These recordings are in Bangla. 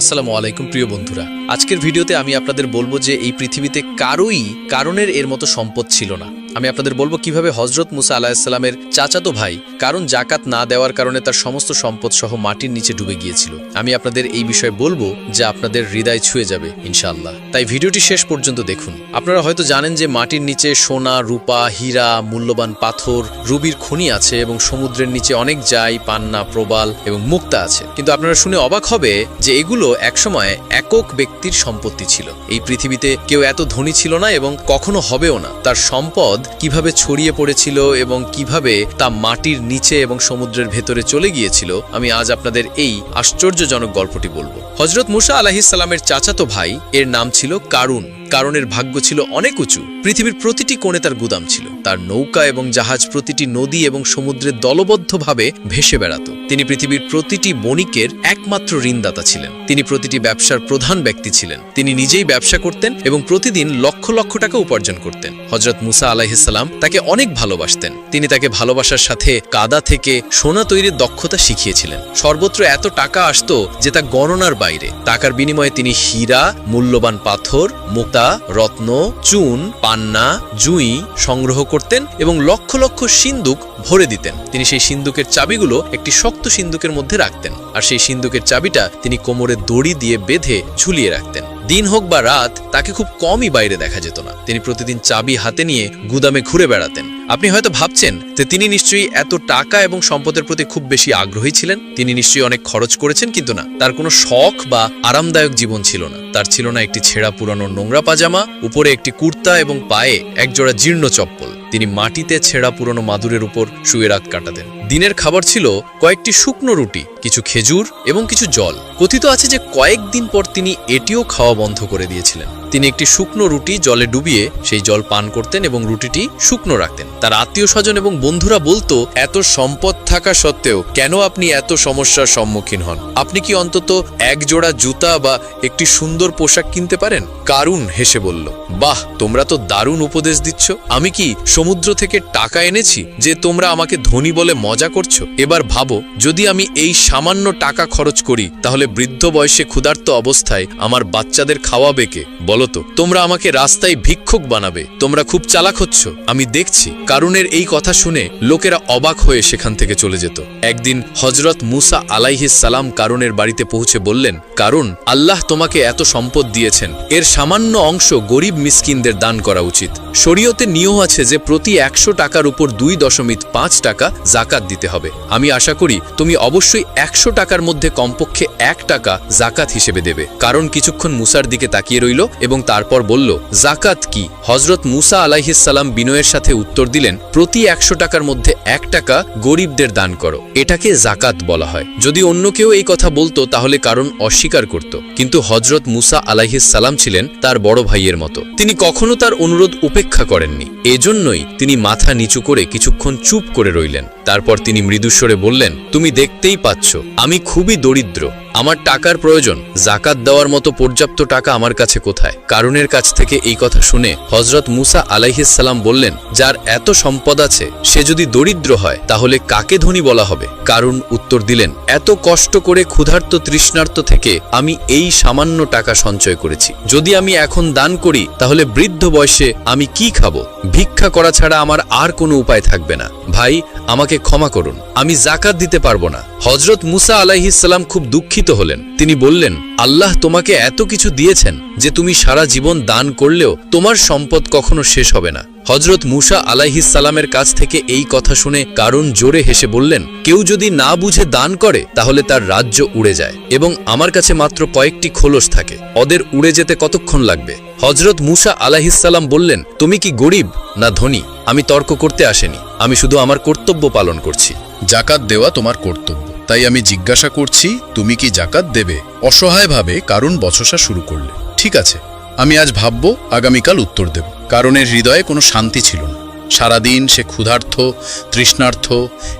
আসসালামু আলাইকুম, প্রিয় বন্ধুরা। আজকের ভিডিওতে আমি আপনাদের বলব যে এই পৃথিবীতে কারোই কারণের এর মতো সম্পদ ছিল না। আমি আপনাদের বলব কীভাবে হজরত মুসা আলাহিসাল্লামের চাচাতো ভাই কারণ জাকাত না দেওয়ার কারণে তার সমস্ত সম্পদ সহ মাটির নিচে ডুবে গিয়েছিল। আমি আপনাদের এই বিষয়ে বলব যা আপনাদের হৃদয় ছুঁয়ে যাবে, ইনশাআল্লাহ। তাই ভিডিওটি শেষ পর্যন্ত দেখুন। আপনারা হয়তো জানেন যে মাটির নিচে সোনা, রূপা, হীরা, মূল্যবান পাথর, রুবির খনি আছে এবং সমুদ্রের নিচে অনেক জাই পান্না, প্রবাল এবং মুক্তা আছে। কিন্তু আপনারা শুনে অবাক হবে যে এগুলো একসময় একক ব্যক্তির সম্পত্তি ছিল। এই পৃথিবীতে কেউ এত ধনী ছিল না এবং কখনো হবেও না। তার সম্পদ কীভাবে ছড়িয়ে পড়েছিল এবং কীভাবে তা মাটির নিচে এবং সমুদ্রের ভেতরে চলে গিয়েছিল, আমি আজ আপনাদের এই আশ্চর্যজনক গল্পটি বলব। হজরত মুসা আলাহিসাল্লামের চাচাতো ভাই, এর নাম ছিল কারুন। কারণের ভাগ্য ছিল অনেক উঁচু। পৃথিবীর প্রতিটি কোণে তার গুদাম ছিল। তার নৌকা এবং জাহাজ প্রতিটি নদী এবং সমুদ্রে দলবদ্ধভাবে ভেসে বেড়াত। তিনি পৃথিবীর প্রতিটি বণিকের একমাত্র ঋণদাতা ছিলেন। তিনি প্রতিটি ব্যবসার প্রধান ব্যক্তি ছিলেন। তিনি নিজেই ব্যবসা করতেন এবং প্রতিদিন লক্ষ লক্ষ টাকা উপার্জন করতেন। হজরত মুসা আলাহিসাল্লাম তাকে অনেক ভালোবাসতেন। তিনি তাকে ভালোবাসার সাথে কাদা থেকে সোনা তৈরির দক্ষতা শিখিয়েছিলেন। সর্বত্র এত টাকা আসতো যে তা গণনার বাইরে। টাকার বিনিময়ে তিনি হীরা, মূল্যবান পাথর মুক্তা রত্ন, চুন, পান্না, জুঁই সংগ্রহ করতেন এবং লক্ষ লক্ষ সিন্দুক ভরে দিতেন। তিনি সেই সিন্দুকের চাবিগুলো একটি শক্ত সিন্দুকের মধ্যে রাখতেন আর সেই সিন্দুকের চাবিটা তিনি কোমরে দড়ি দিয়ে বেঁধে ঝুলিয়ে রাখতেন। দিন হোক বা রাত, তাকে খুব কমই বাইরে দেখা যেত না। তিনি প্রতিদিন চাবি হাতে নিয়ে গুদামে ঘুরে বেড়াতেন। আপনি হয়তো ভাবছেন যে তিনি নিশ্চয়ই এত টাকা এবং সম্পদের প্রতি খুব বেশি আগ্রহী ছিলেন? তিনি নিশ্চয়ই অনেক খরচ করেছেন, কিন্তু না। তার কোনো শখ বা আরামদায়ক জীবন ছিল না। তার ছিল না একটি ছেঁড়া পুরানো নোংরা পাজামা, উপরে একটি কুর্তা এবং পায়ে একজোড়া জীর্ণ চপ্পল। তিনি মাটিতে ছেঁড়া পুরনো মাদুরের উপর শুয়ে রাত কাটাতেন। দিনের খাবার ছিল কয়েকটি শুকনো রুটি, কিছু খেজুর এবং কিছু জল। কথিত আছে যে কয়েকদিন পর তিনি এটিও খাওয়া বন্ধ করে দিয়েছিলেন। তিনি একটি শুকনো রুটি জলে ডুবিয়ে সেই জল পান করতেন এবং রুটিটি শুকনো রাখতেন। তার আত্মীয় স্বজন এবং বন্ধুরা বলতো, এত সম্পদ থাকা সত্ত্বেও কেন আপনি এত সমস্যার সম্মুখীন হন? আপনি কি অন্তত এক জোড়া জুতা বা একটি সুন্দর পোশাক কিনতে পারেন? কারুন হেসে বলল, বাহ, তোমরা তো দারুণ উপদেশ দিচ্ছ। আমি কি সমুদ্র থেকে টাকা এনেছি যে তোমরা আমাকে ধনী বলে মজা করছ? এবার ভাবো, যদি আমি এই সামান্য টাকা খরচ করি, তাহলে বৃদ্ধ বয়সে ক্ষুধার্ত অবস্থায় আমার বাচ্চাদের খাওয়াবে কে? বলতো তোমরা আমাকে রাস্তায় ভিক্ষুক বানাবে, তোমরা খুব চালাক হচ্ছ। আমি দেখছি, কারুনের এই কথা শুনে লোকেরা অবাক হয়ে সেখান থেকে চলে যেত। একদিন হজরত মুসা আলাইহিস সালাম কারুনের বাড়িতে পৌঁছে বললেন কারণ আল্লাহ তোমাকে এত সম্পদ দিয়েছেন। এর সামান্য অংশ গরিব মিসকিনদের দান করা উচিত। শরীয়তে নিয়ম আছে যে প্রতি একশো টাকার উপর দুই দশমিক পাঁচ টাকা জাকাত দিতে হবে। আমি আশা করি, তুমি অবশ্যই একশো টাকার মধ্যে কমপক্ষে এক টাকা জাকাত হিসেবে দেবে। কারণ কিছুক্ষণ মুসার দিকে তাকিয়ে রইল এবং তারপর বলল, জাকাত কি? হজরত মুসা আলাইহিসাল্লাম বিনয়ের সাথে উত্তর দিলেন, প্রতি একশো টাকার মধ্যে এক টাকা গরিবদের দান করো। এটাকে জাকাত বলা হয়। যদি অন্য কেউ এই কথা বলতো, তাহলে কারণ অস্বীকার করত। কিন্তু হজরত মুসা আলাইহিসাল্লাম ছিলেন তার বড় ভাইয়ের মতো। তিনি কখনো তার অনুরোধ উপেক্ষা করেননি। এজন্যই তিনি মাথা নিচু করে কিছুক্ষণ চুপ করে রইলেন। তারপর তিনি মৃদুস্বরে বললেন, তুমি দেখতেই পাচ্ছ, আমি খুবই দরিদ্র। আমার টাকার প্রয়োজন, জাকাত দেওয়ার মতো পর্যাপ্ত টাকা আমার কাছে কোথায়? কারুনের কাছ থেকে এই কথা শুনে হজরত মুসা আলাইহিসাল্লাম বললেন, যার এত সম্পদ আছে, সে যদি দরিদ্র হয়, তাহলে কাকে ধনী বলা হবে? কারুন উত্তর দিলেন, এত কষ্ট করে ক্ষুধার্ত তৃষ্ণার্ত থেকে আমি এই সামান্য টাকা সঞ্চয় করেছি। যদি আমি এখন দান করি, তাহলে বৃদ্ধ বয়সে আমি কি খাব? ভিক্ষা করা ছাড়া আমার আর কোনো উপায় থাকবে না। ভাই, আমাকে ক্ষমা করুন, আমি জাকাত দিতে পারব না। হজরত মুসা আলাইহিসাল্লাম খুব দুঃখিত হলেন। তিনি বললেন, আল্লাহ তোমাকে এত কিছু দিয়েছেন যে তুমি সারা জীবন দান করলেও তোমার সম্পদ কখনো শেষ হবে না। হজরত মুসা আলাইহিসাল্লামের কাছ থেকে এই কথা শুনে কারণ জোরে হেসে বললেন, কেউ যদি না বুঝে দান করে, তাহলে তার রাজ্য উড়ে যায় এবং আমার কাছে মাত্র কয়েকটি খোলস থাকে, ওদের উড়ে যেতে কতক্ষণ লাগবে? হজরত মুসা আলাহিসাল্লাম বললেন, তুমি কি গরিব না ধনী? আমি তর্ক করতে আসেনি। আমি শুধু আমার কর্তব্য পালন করছি। জাকাত দেওয়া তোমার কর্তব্য। তাই আমি জিজ্ঞাসা করছি, তুমি কি জাকাত দেবে? অসহায়ভাবে কারণ বচসা শুরু করলে ঠিক আছে আমি আজ ভাবব আগামীকাল উত্তর দেব। কারণের হৃদয়ে কোনো শান্তি ছিল না। সারাদিন সে ক্ষুধার্থ, তৃষ্ণার্থ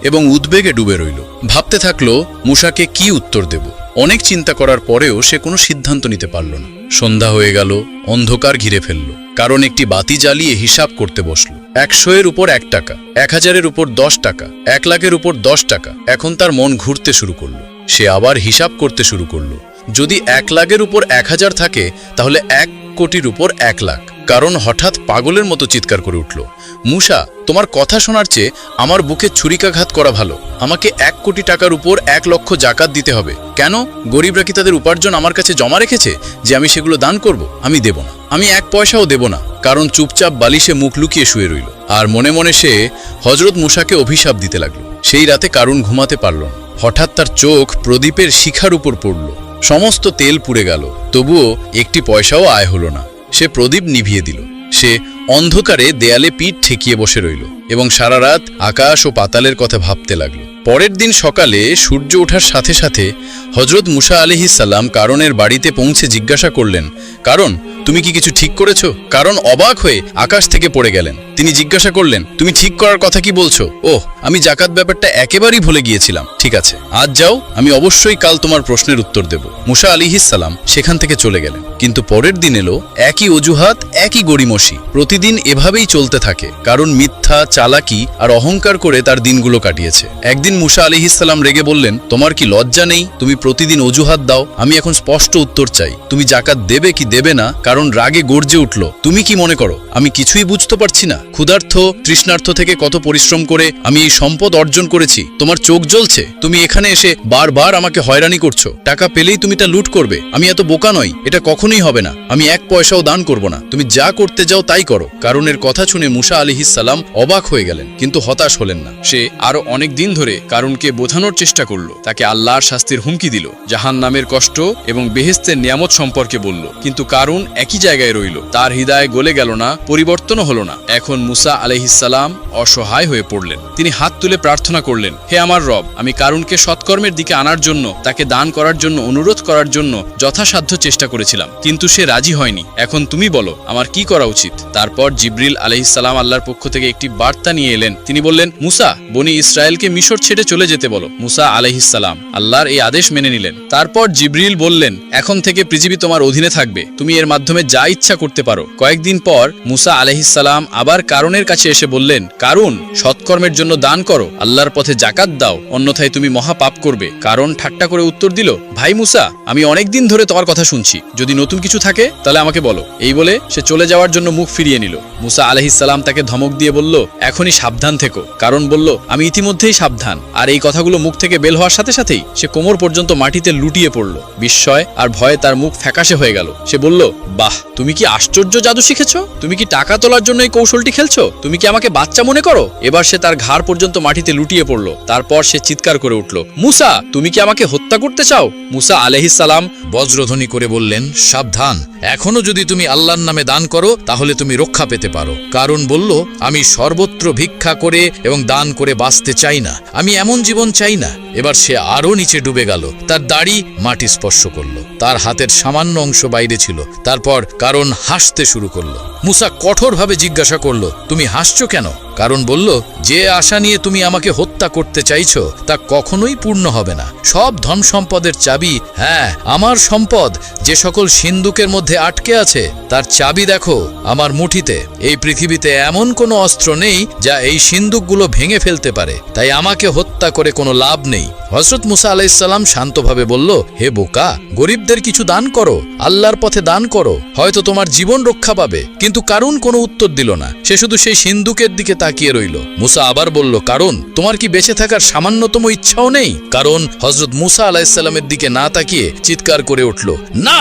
এবং উদ্বেগে ডুবে রইল। ভাবতে থাকল মুসাকে কি উত্তর দেব? অনেক চিন্তা করার পরেও সে কোনো সিদ্ধান্ত নিতে পারল না। সন্ধ্যা হয়ে গেল, অন্ধকার ঘিরে ফেলল। কারণ একটি বাতি জ্বালিয়ে হিসাব করতে বসল। একশো এর উপর এক টাকা, এক হাজারের উপর দশ টাকা, এক লাখের উপর দশ টাকা। এখন তার মন ঘুরতে শুরু করল। সে আবার হিসাব করতে শুরু করল। যদি এক লাখের উপর এক হাজার থাকে, তাহলে এক কোটির উপর এক লাখ। কারণ হঠাৎ পাগলের মতো চিৎকার করে উঠল। মুসা তোমার কথা শোনার চেয়ে আমার বুকে ছুরিকাঘাত করা ভালো। আমাকে এক কোটি টাকার উপর এক লক্ষ জাকাত দিতে হবে। কেন? গরিবরা কি তাদের উপার্জন আমার কাছে জমা রেখেছে? যে আমি সেগুলো দান করব, আমি দেব না। আমি এক পয়সাও দেব না। কারণ চুপচাপ বালিশে মুখ লুকিয়ে শুয়ে রইল। আর মনে মনে সে হজরত মুসাকে অভিশাপ দিতে লাগল। সেই রাতে কারুন ঘুমাতে পারল হঠাৎ তার চোখ প্রদীপের শিখার উপর পড়ল। সমস্ত তেল পুড়ে গেল, তবুও একটি পয়সাও আয় হলো না। সে প্রদীপ নিভিয়ে দিল। সে অন্ধকারে দেয়ালে পিঠ ঠেকিয়ে বসে রইল এবং সারা রাত আকাশ ও পাতালের কথা ভাবতে লাগল। পরের দিন সকালে সূর্য ওঠার সাথে সাথে হজরত মুসা আলিহিস সাল্লাম কারণের বাড়িতে পৌঁছে জিজ্ঞাসা করলেন, কারণ, তুমি কি কিছু ঠিক করেছ? কারণ অবাক হয়ে আকাশ থেকে পড়ে গেলেন। তিনি জিজ্ঞাসা করলেন, তুমি ঠিক করার কথা কি বলছো? ওহ, আমি জাকাত ব্যাপারটা একেবারেই ভুলে গিয়েছিলাম। ঠিক আছে, আজ যাও, আমি অবশ্যই কাল তোমার প্রশ্নের উত্তর দেব। মুসা আলিহিস সালাম সেখান থেকে চলে গেলেন। কিন্তু পরের দিন এলো একই অজুহাত, একই গড়িমসি। প্রতিদিন এভাবেই চলতে থাকে, কারণ মিথ্যা, চালাকি আর অহংকার করে তার দিনগুলো কাটিয়েছে। একদিন মুসা আলিহিস সালাম রেগে বললেন, তোমার কি লজ্জা নেই? তুমি প্রতিদিন অজুহাত দাও। আমি এখন স্পষ্ট উত্তর চাই। তুমি জাকাত দেবে কি দেবে না, কারণ রাগে গর্জে উঠল। তুমি কি মনে করো? আমি কিছুই বুঝতে পারছি না। ক্ষুধার্থ তৃষ্ণার্থ থেকে কত পরিশ্রম করে আমি এই সম্পদ অর্জন করেছি। তোমার চোখ জ্বলছে। তুমি এখানে এসে বারবার আমাকে হয়রানি করছ। টাকা পেলেই তুমি তা লুট করবে। আমি এত বোকা নই। এটা কখনোই হবে না। আমি এক পয়সাও দান করব না। তুমি যা করতে যাও তাই করো। কারণ এর কথা শুনে মুসা আলিহিস সালাম অবাক হয়ে গেলেন, কিন্তু হতাশ হলেন না। সে আরও অনেক দিন ধরে কারুনকে বোঝানোর চেষ্টা করল। তাকে আল্লাহর শাস্তির হুমকি দিল। জাহান নামের কষ্ট এবং বেহেস্তের নিয়ামত সম্পর্কে বলল। কিন্তু কারুন একই জায়গায় রইল। তার হৃদয় গলে গেল না, পরিবর্তনও হলো না। এখন মুসা আলহিসাল্লাম অসহায় হয়ে পড়লেন। তিনি হাত তুলে প্রার্থনা করলেন, হে আমার রব, আমি কারুনকে সৎকর্মের দিকে আনার জন্য, তাকে দান করার জন্য, অনুরোধ করার জন্য যথাসাধ্য চেষ্টা করেছিলাম। কিন্তু সে রাজি হয়নি। এখন তুমি বলো, আমার কি করা উচিত? তারপর জিব্রিল আলহিসাল্লাম আল্লাহর পক্ষ থেকে একটি বার্তা নিয়ে এলেন। তিনি বললেন, মুসা, বনি ইসরায়েলকে মিশর ছেড়ে চলে যেতে বলো। মুসা আলহিসাল্লাম আল্লাহর এই আদেশ মেনে নিলেন। তারপর জিব্রিল বললেন, এখন থেকে পৃথিবী তোমার অধীনে থাকবে। তুমি এর মাধ্যমে যা ইচ্ছা করতে পারো। কয়েকদিন পর মুসা আলহিসাল্লাম আবার কারণের কাছে এসে বললেন কারণ সৎকর্মের জন্য দান করো। আল্লাহর পথে জাকাত দাও। অন্যথায় তুমি মহা পাপ করবে। কারণ ঠাট্টা করে উত্তর দিল, ভাই মুসা, আমি অনেক দিন ধরে তোমার কথা শুনছি। যদি নতুন কিছু থাকে, তাহলে আমাকে বলো। এই বলে সে চলে যাওয়ার জন্য মুখ ফিরিয়ে নিল। মুসা আলহিসাল্লাম তাকে ধমক দিয়ে বলল, এখনই সাবধান থেকো। কারণ বলল, আমি ইতিমধ্যেই সাবধান। আর এই কথাগুলো মুখ থেকে বেল হওয়ার সাথে সাথেই সে কোমর পর্যন্ত মাটিতে লুটিয়ে পড়ল। বিস্ময় আর ভয়ে তার মুখ ফ্যাকাশে হয়ে গেল। সে বলল, বাহ, তুমি কি আশ্চর্য জাদু শিখেছো? তুমি কি টাকা তোলার জন্য এই কৌশলটি খেলছো? তুমি কি আমাকে বাচ্চা মনে করো? এবার সে তার ঘাড় পর্যন্ত মাটিতে লুটিয়ে পড়ল। তারপর সে চিৎকার করে উঠল, মুসা, তুমি কি আমাকে হত্যা করতে চাও? মুসা আলহিসাল্লাম বজ্রধ্বনি করে বললেন, সাবধান। এখনও যদি তুমি আল্লাহর নামে দান করো, তাহলে তুমি রক্ষা পেতে পারো। কারণ বলল, আমি সর্বত্র ভিক্ষা করে এবং দান করে বাঁচতে চাই না। আমি এমন জীবন চাই না। এবার সে আরও নিচে ডুবে গেল। তার দাড়ি মাটি স্পর্শ করল। তার হাতের সামান্য অংশ বাইরে ছিল। তারপর কারণ হাসতে শুরু করল। মুসা কঠোরভাবে জিজ্ঞাসা করল, তুমি হাসছো কেন? কারণ বলল, যে আশা নিয়ে তুমি আমাকে হত্যা করতে চাইছো, তা কখনোই পূর্ণ হবে না। সব ধন সম্পদের চাবি হ্যাঁ আমার সম্পদ, যে সকল সিন্দুকের মধ্যে আটকে আছে, তার চাবি দেখো, আমার মুঠিতে। এই পৃথিবীতে এমন কোনো অস্ত্র নেই, যা এই সিন্দুকগুলো ভেঙে ফেলতে পারে। তাই আমাকে হত্যা করে কোনো লাভ নেই। হজরত মুসা আলাইসাল্লাম শান্তভাবে বলল, হে বোকা গরিবদের কিছু দান করো, আল্লাহর পথে দান করো, হয়তো তোমার জীবন রক্ষা পাবে। কিন্তু কারণ কোনো উত্তর দিল না। সে শুধু সেই সিন্ধুকের দিকে তাকিয়ে রইল। মুসা আবার বলল কারণ তোমার কি বেঁচে থাকার সামান্যতম ইচ্ছাও নেই? কারণ হজরত মুসা আলাহিসাল্লামের দিকে না তাকিয়ে চিৎকার করে উঠল, না,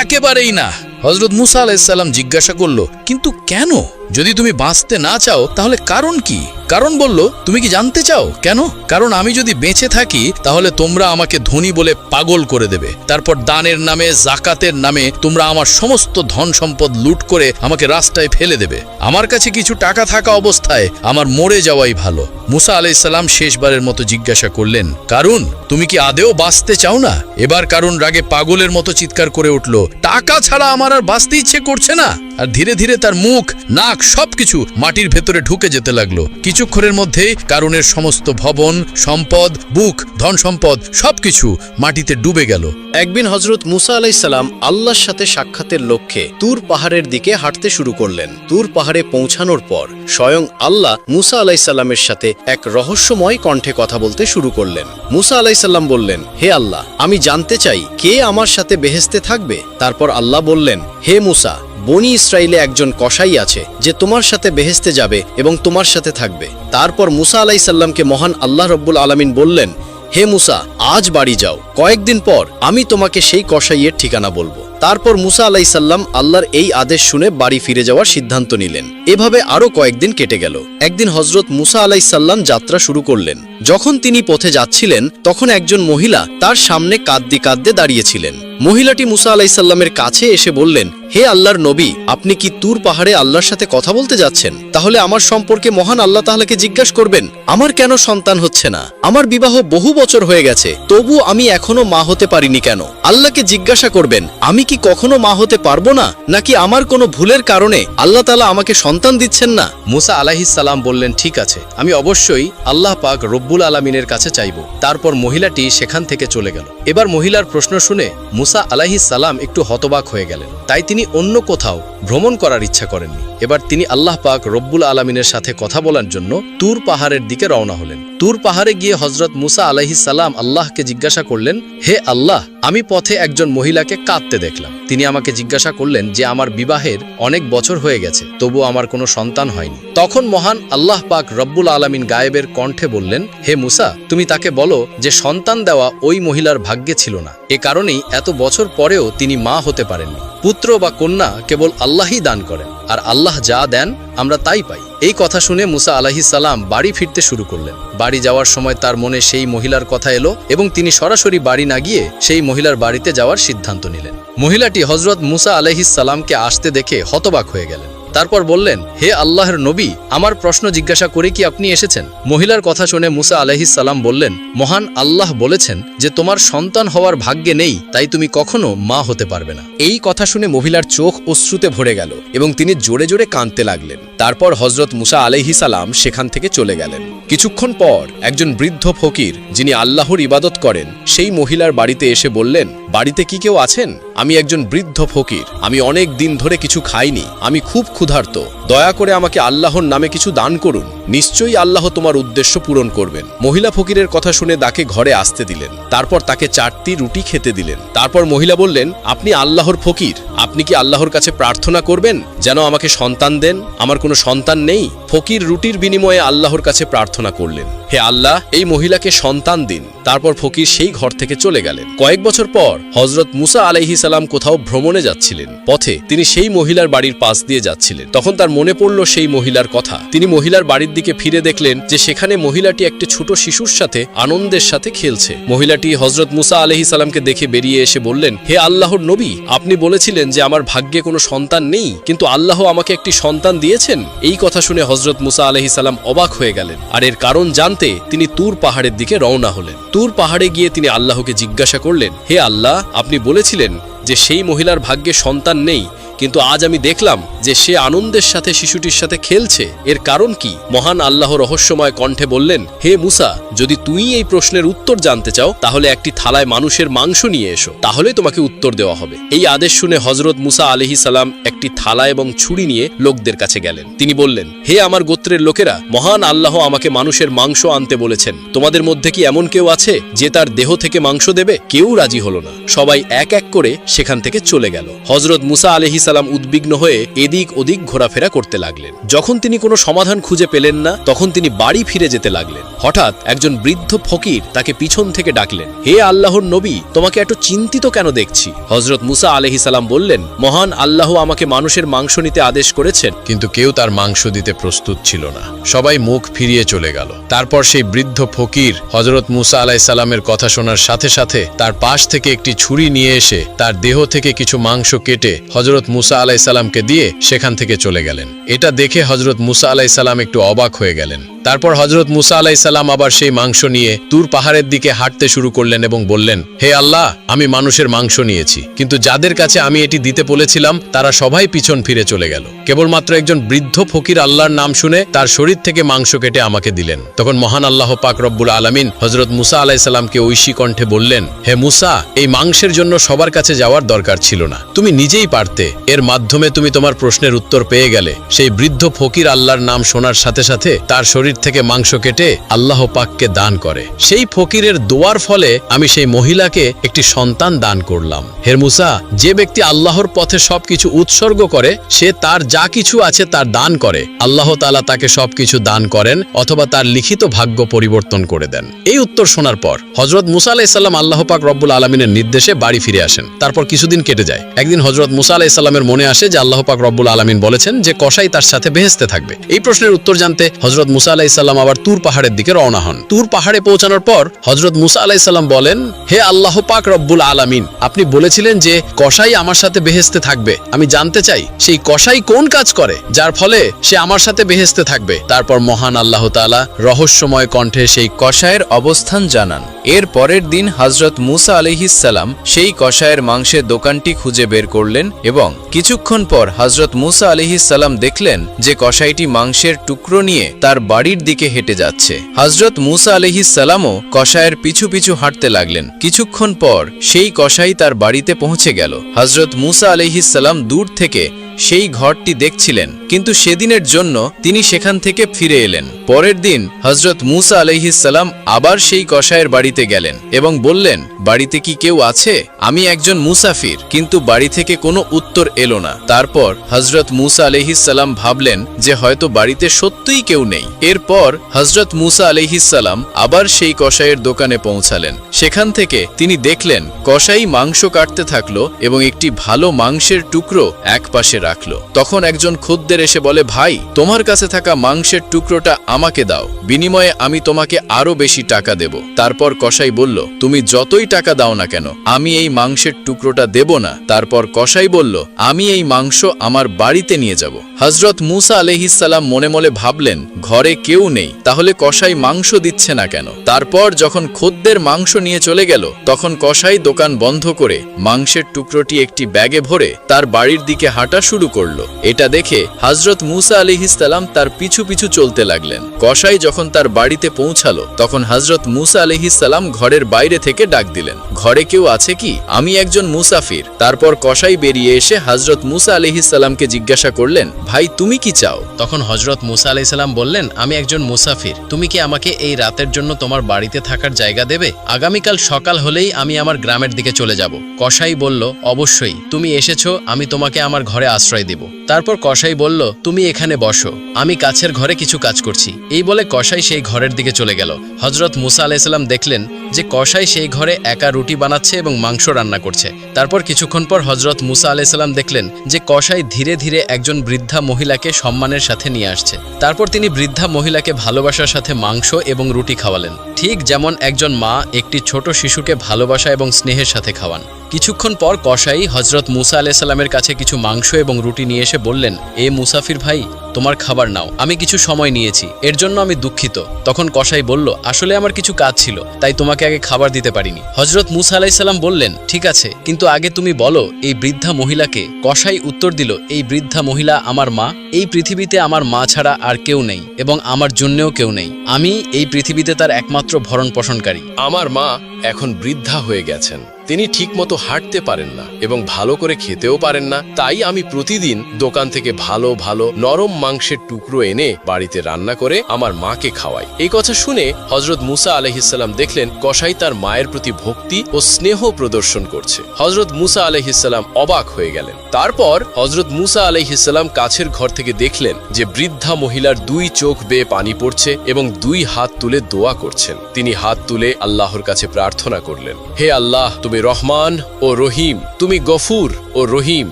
একেবারেই না। হজরত মুসা আলাইসাল্লাম জিজ্ঞাসা করল, কিন্তু কেন? যদি তুমি বাঁচতে না চাও, তাহলে কারণ কি? কারণ বলল, তুমি কি জানতে চাও? কেন? কারণ আমি যদি বেঁচে থাকি, তাহলে তোমরা আমাকে ধনী বলে পাগল করে দেবে। তারপর দানের নামে, জাকাতের নামে তোমরা আমার সমস্ত ধন সম্পদ লুট করে আমাকে রাস্তায় ফেলে দেবে। আমার কাছে কিছু টাকা থাকা অবস্থায় আমার মরে যাওয়াই ভালো। মুসা আলাইসাল্লাম শেষবারের মতো জিজ্ঞাসা করলেন কারণ তুমি কি আদেও বাঁচতে চাও না? এবার কারণ রাগে পাগলের মতো চিৎকার করে উঠল, টাকা ছাড়া আমার আর বাঁচতে ইচ্ছে করছে না। আর ধীরে ধীরে তার মুখ, নাক সবকিছু মাটির ভেতরে ঢুকে যেতে লাগল। কিছুক্ষণের মধ্যেই কারণের সমস্ত ভবন, সম্পদ, বুক, ধন সম্পদ সবকিছু মাটিতে ডুবে গেল। একদিন হজরত মুসা আলাইসাল্লাম আল্লাহর সাথে সাক্ষাতের লক্ষ্যে তুর পাহাড়ের দিকে হাঁটতে শুরু করলেন। তুর পাহাড়ে পৌঁছানোর পর স্বয়ং আল্লাহ মুসা আলাইসাল্লামের সাথে এক রহস্যময় কণ্ঠে কথা বলতে শুরু করলেন। মুসা আলাইসাল্লাম বললেন, হে আল্লাহ, আমি জানতে চাই, কে আমার সাথে বেহেস্তে থাকবে? তারপর আল্লাহ বললেন, হে মুসা বনি ইসরায়েলে একজন কসাই আছে যে তোমার সাথে বেহেস্তে যাবে এবং তোমার সাথে থাকবে। তারপর মুসা আলাইসাল্লামকে মহান আল্লাহ রব্বুল আলমিন বললেন, হে মুসা, আজ বাড়ি যাও। কয়েকদিন পর আমি তোমাকে সেই কসাইয়ের ঠিকানা বলব। তারপর মুসা আলাইসাল্লাম আল্লাহর এই আদেশ শুনে বাড়ি ফিরে যাওয়ার সিদ্ধান্ত নিলেন। এভাবে আরও কয়েকদিন কেটে গেল। একদিন হজরত মুসা আলাইসাল্লাম যাত্রা শুরু করলেন। যখন তিনি পথে যাচ্ছিলেন, তখন একজন মহিলা তার সামনে কাঁদতে কাঁদতে দাঁড়িয়েছিলেন। মহিলাটি মুসা আলাইসাল্লামের কাছে এসে বললেন, হে আল্লাহর নবী, আপনি কি তুর পাহাড়ে আল্লাহর সাথে কথা বলতে যাচ্ছেন? তাহলে আমার সম্পর্কে মহান আল্লাহ তাহলেকে জিজ্ঞাসা করবেন। আমার কেন সন্তান হচ্ছে না? আমার বিবাহ বহু বছর হয়ে গেছে তবু আমি এখনও মা হতে পারিনি কেন? আল্লাহকে জিজ্ঞাসা করবেন, আমি কি কখনো মা হতে পারব না? নাকি আমার কোনো ভুলের কারণে আল্লাহ তালা আমাকে সন্তান দিচ্ছেন না? মুসা আলাহিসাল্লাম বললেন, ঠিক আছে, আমি অবশ্যই আল্লাহ পাক রব্বুল আলমিনের কাছে চাইব। তারপর মহিলাটি সেখান থেকে চলে গেল। এবার মহিলার প্রশ্ন শুনে মুসা আলাহিস সালাম একটু হতবাক হয়ে গেলেন। তাই তিনি অন্য কোথাও ভ্রমণ করার ইচ্ছা করেননি। এবার তিনি আল্লাহ পাক রব্বুল আলমিনের সাথে কথা বলার জন্য তুর পাহাড়ের দিকে রওনা হলেন। তুর পাহাড়ে গিয়ে হজরত মুসা আলাহিস সালাম আল্লাহকে জিজ্ঞাসা করলেন, হে আল্লাহ আমি পথে একজন মহিলাকে কাঁদতে দেখলাম। তিনি আমাকে জিজ্ঞাসা করলেন যে আমার বিবাহের অনেক বছর হয়ে গেছে তবু আমার কোনো সন্তান হয়নি। তখন মহান আল্লাহ পাক রব্বুল আলমিন গায়েবের কণ্ঠে বললেন, হে মুসা, তুমি তাকে বলো যে সন্তান দেওয়া ওই মহিলার ভাগ্যে ছিল না। এ কারণেই এত বছর পরেও তিনি মা হতে পারেননি। পুত্র বা কন্যা কেবল আল্লাহই দান করেন। আর আল্লাহ যা দেন, আমরা তাই পাই। এই কথা শুনে মুসা আলাহি সালাম বাড়ি ফিরতে শুরু করলেন। বাড়ি যাওয়ার সময় তার মনে সেই মহিলার কথা এলো এবং তিনি সরাসরি বাড়ি না গিয়ে সেই মহিলার বাড়িতে যাওয়ার সিদ্ধান্ত নিলেন। মহিলাটি হজরত মুসা আলহিস সালামকে আসতে দেখে হতবাক হয়ে গেলেন। তারপর বললেন, হে আল্লাহর নবী, আমার প্রশ্ন জিজ্ঞাসা করে কি আপনি এসেছেন? মহিলার কথা শুনে মুসা সালাম বললেন, মহান আল্লাহ বলেছেন যে তোমার সন্তান হওয়ার ভাগ্যে নেই, তাই তুমি কখনো মা হতে পারবে না। এই কথা শুনে মহিলার চোখ অশ্রুতে ভরে গেল এবং তিনি জোরে জোরে কাঁদতে লাগলেন। তারপর হজরত মুসা সালাম সেখান থেকে চলে গেলেন। কিছুক্ষণ পর একজন বৃদ্ধ ফকির, যিনি আল্লাহর ইবাদত করেন, সেই মহিলার বাড়িতে এসে বললেন, বাড়িতে কি কেউ আছেন? আমি একজন বৃদ্ধ ফকির। আমি অনেক দিন ধরে কিছু খাইনি। আমি খুব ক্ষুধার্ত। দয়া করে আমাকে আল্লাহর নামে কিছু দান করুন। নিশ্চয়ই আল্লাহ তোমার উদ্দেশ্য পূরণ করবেন। মহিলা ফকিরের কথা শুনে তাকে ঘরে আসতে দিলেন। তারপর তাকে চারটি রুটি খেতে দিলেন। তারপর মহিলা বললেন, আপনি আল্লাহর ফকির। আপনি কি আল্লাহর কাছে প্রার্থনা করবেন? যেন আমাকে সন্তান দেন? আমার কোনো সন্তান নেই? ফকির রুটির বিনিময়ে আল্লাহর কাছে প্রার্থনা করলেন। হে আল্লাহ, এই মহিলাকে সন্তান দিন। তারপর ফকির সেই ঘর থেকে চলে গেলেন। কয়েক বছর পর হজরত মুসা আলাইহি সালাম কোথাও ভ্রমণে যাচ্ছিলেন। পথে তিনি সেই মহিলার বাড়ির পাশ দিয়ে যাচ্ছিলেন। তখন তার মনে পড়ল সেই মহিলার কথা। তিনি মহিলার বাড়ির দিকে ফিরে দেখলেন যে সেখানে মহিলাটি একটি ছোট শিশুর সাথে আনন্দের সাথে খেলছে। মহিলাটি হজরত মুসা আলহি সালামকে দেখে বেরিয়ে এসে বললেন, হে আল্লাহর নবী, আপনি বলেছিলেন যে আমার ভাগ্যে কোনো সন্তান নেই, কিন্তু আল্লাহ আমাকে একটি সন্তান দিয়েছেন? এই কথা শুনে হজরত মুসা আলহি সালাম অবাক হয়ে গেলেন। আর এর কারণ জানতে তিনি তুর পাহাড়ের দিকে রওনা হলেন। তুর পাহাড়ে গিয়ে তিনি আল্লাহকে জিজ্ঞাসা করলেন, হে আল্লাহ, আপনি বলেছিলেন যে সেই মহিলার ভাগ্যে সন্তান নেই কিন্তু আজ আমি দেখলাম যে সে আনন্দের সাথে শিশুটির সাথে খেলছে। এর কারণ কি? মহান আল্লাহ রহস্যময় কণ্ঠে বললেন, হে মুসা, যদি তুই এই প্রশ্নের উত্তর জানতে চাও, তাহলে একটি থালায় মানুষের মাংস নিয়ে এসো। তাহলে তোমাকে উত্তর দেওয়া হবে। এই আদেশ শুনে হজরত মুসা আলহি সালাম একটি থালা এবং ছুরি নিয়ে লোকদের কাছে গেলেন। তিনি বললেন, হে আমার গোত্রের লোকেরা, মহান আল্লাহ আমাকে মানুষের মাংস আনতে বলেছেন। তোমাদের মধ্যে কি এমন কেউ আছে যে তার দেহ থেকে মাংস দেবে? কেউ রাজি হলো না। সবাই এক এক করে সেখান থেকে চলে গেল। হজরত মুসা আলহি সালাম উদ্বিগ্ন হয়ে এদিক ওদিক ঘোরাফেরা করতে লাগলেন। যখন তিনি কোনো সমাধান খুঁজে পেলেন না, তখন তিনি বাড়ি ফিরে যেতে লাগলেন। হঠাৎ একজন বৃদ্ধ ফকির তাকে পিছন থেকে ডাকলেন, হে আল্লাহর নবী, তোমাকে এত চিন্তিত কেন দেখছি? হজরত মুসা আলহি সালাম বললেন, মহান আল্লাহ আমাকে মানুষের মাংস নিতে আদেশ করেছেন, কিন্তু কেউ তার মাংস দিতে প্রস্তুত ছিল না। সবাই মুখ ফিরিয়ে চলে গেল। তারপর সেই বৃদ্ধ ফকির হজরত মুসা আলাহ সালামের কথা শোনার সাথে সাথে তার পাশ থেকে একটি ছুরি নিয়ে এসে তার দেহ থেকে কিছু মাংস কেটে হজরত মুসা আলাইসাল্লামকে দিয়ে সেখান থেকে চলে গেলেন। এটা দেখে হজরত মুসা আলাইসাল্লাম একটু অবাক হয়ে গেলেন। তারপর হজরত মুসা আলাইসাল্লাম আবার সেই মাংস নিয়ে তুর পাহাড়ের দিকে হাঁটতে শুরু করলেন এবং বললেন, হে আল্লাহ, আমি মানুষের মাংস নিয়েছি। কিন্তু যাদের কাছে আমি এটি দিতে বলেছিলাম, তারা সবাই পিছন ফিরে চলে গেল। কেবলমাত্র একজন বৃদ্ধ ফকির আল্লাহর নাম শুনে তার শরীর থেকে মাংস কেটে আমাকে দিলেন। তখন মহান আল্লাহ পাক রব্বুল আলমিন হজরত মুসা আলাইসাল্লামকে ঐশী কণ্ঠে বললেন, হে মুসা, এই মাংসের জন্য সবার কাছে যাওয়ার দরকার ছিল না। তুমি নিজেই পারতে। এর মাধ্যমে তুমি তোমার প্রশ্নের উত্তর পেয়ে গেলে, সেই বৃদ্ধ ফকির আল্লাহর নাম শোনার সাথে সাথে তার শরীর থেকে মাংস কেটে আল্লাহ পাককে দান করে। সেই ফকিরের দোয়ার ফলে আমি সেই মহিলাকে একটি সন্তান দান করলাম। হের মুসা, যে ব্যক্তি আল্লাহর পথে সবকিছু উৎসর্গ করে, সে তার যা কিছু আছে তার দান করে। আল্লাহ তালা তাকে সবকিছু দান করেন অথবা তার লিখিত ভাগ্য পরিবর্তন করে দেন। এই উত্তর শোনার পর হজরত মুসা আলাইসাল্লাম আল্লাহ পাক রব্বুল আলমিনের নির্দেশে বাড়ি ফিরে আসেন। তারপর কিছুদিন কেটে যায়। একদিন হজরত মুসা আলাইসাল্লামের মনে আসে যে আল্লাহ পাক রব্বুল আলমিন বলেছেন যে কসাই তার সাথে বেহেস্তে থাকবে। এই প্রশ্নের উত্তর জানতে হজরত মুসা আলাইসাল্লাম আবার তুর পাহাড়ের দিকে রওনা হন। তুর পাহাড়ে পৌঁছানোর পর হজরত মুসা আলাইসাল্লাম বলেন, হে আল্লাহ পাক রব্বুল আলামিন, আপনি বলেছিলেন যে কসাই আমার সাথে বেহেস্তে থাকবে। আমি জানতে চাই সেই কসাই কোন কাজ করে, যার ফলে সে আমার সাথে বেহেস্তে থাকবে। তারপর মহান আল্লাহ তাআলা রহস্যময় কণ্ঠে সেই কষায়ের অবস্থান জানান। এর পরের দিন হজরত মুসা আলিহিসাল্লাম সেই কষায়ের মাংসের দোকানটি খুঁজে বের করলেন এবং কিছুক্ষণ পর হজরত মুসা আলিহিসাল্লাম দেখলেন যে কষাইটি মাংসের টুকরো নিয়ে তার বাড়ির দিকে হেঁটে যাচ্ছে। হজরত মুসা আলিহিসাল্লামও কষায়ের পিছু পিছু হাঁটতে লাগলেন। কিছুক্ষণ পর সেই কষাই তার বাড়িতে পৌঁছে গেল। হজরত মুসা আলিহিসাল্লাম দূর থেকে সেই ঘরটি দেখছিলেন। কিন্তু সেদিনের জন্য তিনি সেখান থেকে ফিরে এলেন। পরের দিন হজরত মুসা আলহিসাল্লাম আবার সেই কসায়ের বাড়িতে গেলেন এবং বললেন, বাড়িতে কি কেউ আছে? আমি একজন মুসাফির, কিন্তু বাড়ি থেকে কোনো উত্তর এলো না। তারপর হজরত মুসা আলহিসাল্লাম ভাবলেন যে হয়তো বাড়িতে সত্যিই কেউ নেই। এরপর হজরত মুসা আলহিসাল্লাম আবার সেই কসাইয়ের দোকানে পৌঁছালেন। সেখান থেকে তিনি দেখলেন, কসাই মাংস কাটতে থাকল এবং একটি ভালো মাংসের টুকরো এক পাশে রাখল। তখন একজন খদ্দের এসে বলে, ভাই, তোমার কাছে থাকা মাংসের টুকরোটা আমাকে দাও। বিনিময়ে আমি তোমাকে আরও বেশি টাকা দেব। তারপর কসাই বলল, তুমি যতই টাকা দাও না কেন, আমি এই মাংসের টুকরোটা দেব না। তারপর কসাই বলল, আমি এই মাংস আমার বাড়িতে নিয়ে যাব। হজরত মুসা আলহিসাল্লাম মনে মনে ভাবলেন, ঘরে কেউ নেই, তাহলে কসাই মাংস দিচ্ছে না কেন? তারপর যখন খদ্দের মাংস নিয়ে চলে গেল, তখন কসাই দোকান বন্ধ করে মাংসের টুকরোটি একটি ব্যাগে ভরে তার বাড়ির দিকে হাঁটা শুরু করল। এটা দেখে হজরত মুসা আলিহিসাল্লাম তার পিছু পিছু চলতে লাগলেন। কসাই যখন তার বাড়িতে পৌঁছালো, তখন হজরত মুসা আলিহিসাল্লাম ঘরের বাইরে থেকে ডাক দিলেন, ঘরে কেউ আছে কি? আমি একজন মুসাফির। তারপর কসাই বেরিয়ে এসে হজরত মুসা আলিহিসাল্লামকে জিজ্ঞাসা করলেন, ভাই, তুমি কি চাও? তখন হজরত মুসা আলাইসাল্লাম বললেন, আমি একজন মুসাফির। তুমি কি আমাকে এই রাতের জন্য তোমার বাড়িতে থাকার জায়গা দেবে? আগামীকাল সকাল হলেই আমি আমার গ্রামের দিকে চলে যাব। কসাই বলল, অবশ্যই। তুমি এসেছ, আমি তোমাকে আমার ঘরে আশ্রয় দেব। তারপর কসাই বলল, তুমি এখানে বসো। আমি কাছের ঘরে কিছু কাজ করছি। এই বলে কসাই সেই ঘরের দিকে চলে গেল। হজরত মুসা আলাইসাল্লাম দেখলেন যে কসাই সেই ঘরে একা রুটি বানাচ্ছে এবং মাংস রান্না করছে। তারপর কিছুক্ষণ পর হজরত মুসা আলাইসাল্লাম দেখলেন যে কসাই ধীরে ধীরে একজন বৃদ্ধা মহিলাকে সম্মানের সাথে নিয়ে আসছে। তারপর তিনি বৃদ্ধা মহিলাকে ভালোবাসার সাথে মাংস এবং রুটি খাওয়ালেন। ঠিক যেমন একজন মা একটি ছোট শিশুকে ভালোবাসা এবং স্নেহের সাথে খাওয়ান। কিছুক্ষণ পর কসাই হজরত মুসা আলাইসাল্লামের কাছে কিছু মাংস এবং রুটি নিয়ে এসে বললেন, এ মুসাফির ভাই, তোমার খাবার নাও, আমি কিছু সময় নিয়েছি। এর জন্য আমি দুঃখিত। তখন কসাই বলল, আসলে আমার কিছু কাজ ছিল, তাই তোমাকে আগে খাবার দিতে পারিনি। হজরত মুসা আলাইসাল্লাম বললেন, ঠিক আছে, কিন্তু আগে তুমি বলো, এই বৃদ্ধা মহিলাকে? কসাই উত্তর দিল, এই বৃদ্ধা মহিলা আমার মা, এই পৃথিবীতে আমার মা ছাড়া আর কেউ নেই এবং আমার জন্যেও কেউ নেই। আমি এই পৃথিবীতে তার একমাত্র ভরণ পোষণকারী আমার মা এখন বৃদ্ধা হয়ে গেছেন। তিনি ঠিকমতো হাঁটতে পারেন না এবং ভালো করে খেতেও পারেন না। তাই আমি প্রতিদিন দোকান থেকে ভালো ভালো নরম মাংসের টুকরো এনে বাড়িতে রান্না করে আমার মাকে খাওয়াই। এই কথা শুনে হজরত মুসা আলহিসাল্লাম দেখলেন কসাই তার মায়ের প্রতি ভক্তি ও স্নেহ প্রদর্শন করছে। হজরত মুসা আলহিসাল্লাম অবাক হয়ে গেলেন। তারপর হজরত মুসা আলহিসাল্লাম কাছের ঘর থেকে দেখলেন যে বৃদ্ধা মহিলার দুই চোখ বেয়ে পানি পড়ছে এবং দুই হাত তুলে দোয়া করছেন। তিনি হাত তুলে আল্লাহর কাছে প্রার্থনা করলেন, হে আল্লাহ, তুমি রহমান ও রহিম, তুমি গফুর ও রহিম,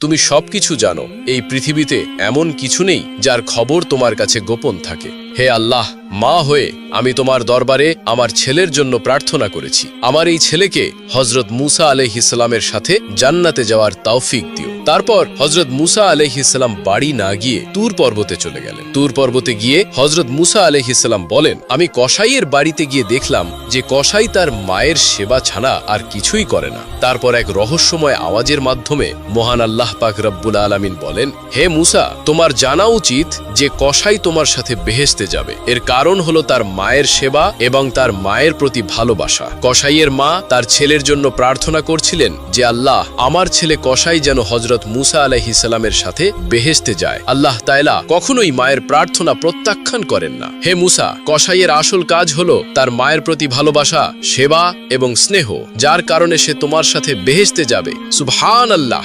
তুমি সবকিছু জানো। এই পৃথিবীতে এমন কিছু নেই যার খবর তোমার কাছে গোপন থাকে। হে আল্লাহ, মা হয়ে আমি তোমার দরবারে আমার ছেলের জন্য প্রার্থনা করেছি। আমার এই ছেলেকে হজরত মুসা আলহিসাল্লামের সাথে জান্নাতে যাওয়ার তৌফিক দিও। তারপর হজরত মুসা আলহিসাল্লাম বাড়ি না গিয়ে তুর পর্বতে চলে গেলেন। তুর পর্বতে গিয়ে হজরত মুসা আলহিসাল্লাম বলেন, আমি কসাইয়ের বাড়িতে গিয়ে দেখলাম যে কসাই তার মায়ের সেবা ছাড়া আর কিছুই করে না। তারপর এক রহস্যময় আওয়াজের মাধ্যমে মহান আল্লাহ পাক রব্বুল আলামিন বলেন, হে মুসা, তোমার জানা উচিত যে কসাই তোমার সাথে বেহেস্তে যাবে। এর কারণ হলো তার মায়ের সেবা এবং তার মায়ের প্রতি ভালোবাসা। কসাইয়ের মা তার ছেলের জন্য প্রার্থনা করছিলেন যে আল্লাহ আমার ছেলে কসাই যেন হজরত মুসা আলাইহিসালামের সাথে বেহেস্তে যায়। আল্লাহ তাইলা কখনোই মায়ের প্রার্থনা প্রত্যাখ্যান করেন না। হে মুসা, কসাইয়ের আসল কাজ হলো তার মায়ের প্রতি ভালোবাসা, সেবা এবং স্নেহ, যার কারণে সে তোমার সাথে বেহেস্তে যাবে। সুবহান আল্লাহ